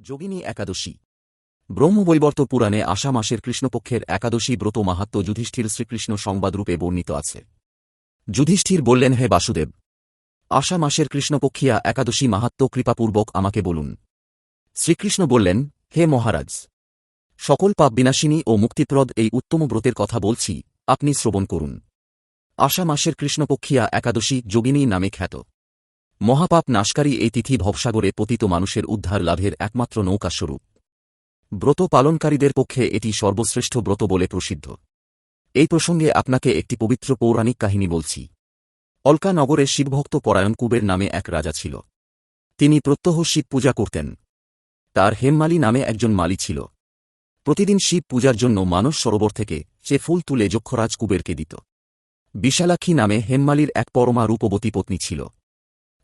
যোগিনী একাদশী। ব্রহ্মবৈবর্ত পুরাণে আষা মাসের কৃষ্ণপক্ষের একাদশী ব্রত মাহাত্ম যুধিষ্ঠির শ্রীকৃষ্ণ সংবাদরূপে বর্ণিত আছে। যুধিষ্ঠির বললেন, হে বাসুদেব আষা মাসের কৃষ্ণপক্ষিয়া একাদশী মাহাত্ম কৃপাপূর্বক আমাকে বলুন। শ্রীকৃষ্ণ বললেন, হে মহারাজ, সকল পাপ বিনাশিনী ও মুক্তিপ্রদ এই উত্তম ব্রতের কথা বলছি, আপনি শ্রবণ করুন। আষা মাসের কৃষ্ণপক্ষিয়া একাদশী যোগিনী নামে খ্যাত। মহাপাপ নাশকারী এই তিথি ভবসাগরে পতিত মানুষের উদ্ধার লাভের একমাত্র নৌকাস্বরূপ ব্রত পালনকারীদের পক্ষে এটি সর্বশ্রেষ্ঠ ব্রত বলে প্রসিদ্ধ। এই প্রসঙ্গে আপনাকে একটি পবিত্র পৌরাণিক কাহিনী বলছি। অলকা নগরে শিবভক্ত পরায়ণ কুবের নামে এক রাজা ছিল। তিনি প্রত্যহ শিব পূজা করতেন। তার হেমমালি নামে একজন মালি ছিল। প্রতিদিন শিব পূজার জন্য মানস সরোবর থেকে সে ফুল তুলে যক্ষরাজ কুবেরকে দিত। বিশালাক্ষী নামে হেমমালির এক পরমা রূপবতী পত্নী ছিল।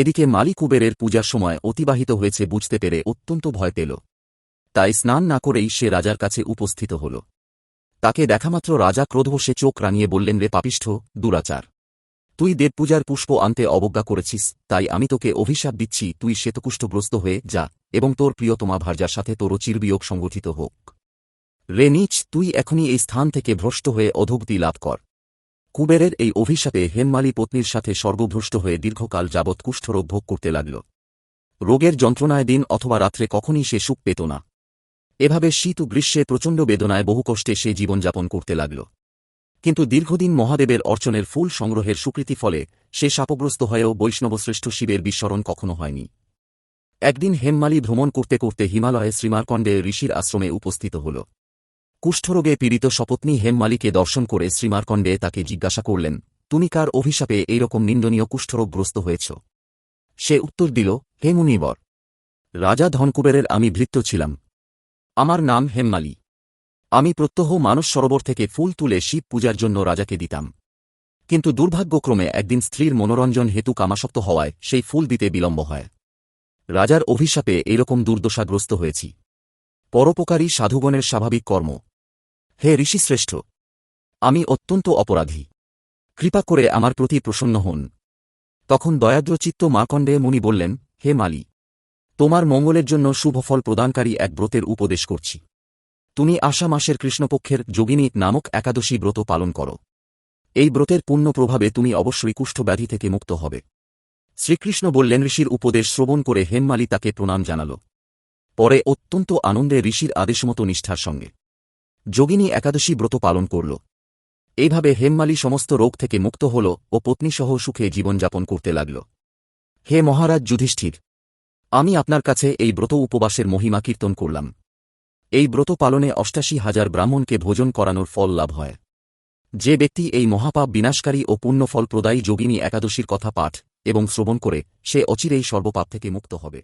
এদিকে মালি কুবেরের পূজার সময় অতিবাহিত হয়েছে বুঝতে পেরে অত্যন্ত ভয় পেল। তাই স্নান না করেই সে রাজার কাছে উপস্থিত হল। তাকে দেখামাত্র রাজা ক্রোধবশে চোখ রানিয়ে বললেন, রে পাপিষ্ঠ, দুরাচার, তুই দেবপূজার পুষ্প আনতে অবজ্ঞা করেছিস, তাই আমি তোকে অভিশাপ দিচ্ছি, তুই শ্বেতকুষ্ঠগ্রস্ত হয়ে যা এবং তোর প্রিয়তমা ভার্যার সাথে তোরও চিরবিয়োগ সংগঠিত হোক। রে নিচ, তুই এখনই এই স্থান থেকে ভ্রষ্ট হয়ে অধোগতি লাভ কর। কুবেরের এই অভিশাপে হেমমালি পত্নীর সাথে সর্বভ্রষ্ট হয়ে দীর্ঘকাল যাবৎ কুষ্ঠরোগ ভোগ করতে লাগল। রোগের যন্ত্রণায় দিন অথবা রাত্রে কখনই সে সুখ পেত না। এভাবে শীত ও গ্রীষ্মে প্রচণ্ড বেদনায় বহু কষ্টে সে জীবনযাপন করতে লাগল। কিন্তু দীর্ঘদিন মহাদেবের অর্চনের ফুল সংগ্রহের স্বীকৃতি ফলে সে শাপগ্রস্ত হয়েও বৈষ্ণবশ্রেষ্ঠ শিবের বিস্মরণ কখনো হয়নি। একদিন হেমমালি ভ্রমণ করতে করতে হিমালয়ে শ্রীমারকণ্ডে ঋষির আশ্রমে উপস্থিত হল। কুষ্ঠরোগে পীড়িত সপত্নী হেমমালিকে দর্শন করে শ্রীমারকণ্ডে তাকে জিজ্ঞাসা করলেন, তুমি কার অভিশাপে এইরকম নিন্দনীয় কুষ্ঠরোগগ্রস্ত হয়েছ? সে উত্তর দিল, হে মুনিবর, রাজা ধনকুবেরের আমি ভৃত্য ছিলাম। আমার নাম হেমমালি আমি প্রত্যহ মানস সরোবর থেকে ফুল তুলে শিব পূজার জন্য রাজাকে দিতাম। কিন্তু দুর্ভাগ্যক্রমে একদিন স্ত্রীর মনোরঞ্জন হেতু কামাসক্ত হওয়ায় সেই ফুল দিতে বিলম্ব হয়। রাজার অভিশাপে এরকম দুর্দশাগ্রস্ত হয়েছি। পরোপকারী সাধুগণের স্বাভাবিক কর্ম। হে ঋষিশ্রেষ্ঠ আমি অত্যন্ত অপরাধী। কৃপা করে আমার প্রতি প্রসন্ন হন। তখন দয়াদ্রচিত্ত মার্কণ্ডে মুনি বললেন, হে মালি, তোমার মঙ্গলের জন্য শুভফল প্রদানকারী এক ব্রতের উপদেশ করছি। তুমি আশা মাসের কৃষ্ণপক্ষের যোগিনী নামক একাদশী ব্রত পালন করো। এই ব্রতের পূর্ণ প্রভাবে তুমি অবশ্যই কুষ্ঠব্যাধি থেকে মুক্ত হবে। শ্রীকৃষ্ণ বললেন, ঋষির উপদেশ শ্রবণ করে হেমমালি তাকে প্রণাম জানাল। পরে অত্যন্ত আনন্দে ঋষির আদেশমতো নিষ্ঠার সঙ্গে যোগিনী একাদশী ব্রত পালন করল। এইভাবে হেমমালি সমস্ত রোগ থেকে মুক্ত হল ও পত্নীসহ সুখে জীবনযাপন করতে লাগল। হে মহারাজ যুধিষ্ঠির, আমি আপনার কাছে এই ব্রত উপবাসের মহিমা কীর্তন করলাম। এই ব্রত পালনে অষ্টাশি হাজার ব্রাহ্মণকে ভোজন করানোর ফল লাভ হয়। যে ব্যক্তি এই মহাপাপ বিনাশকারী ও পুণ্যফল প্রদায়ী যোগিনী একাদশীর কথা পাঠ এবং শ্রবণ করে, সে অচিরেই সর্বপাপ থেকে মুক্ত হবে।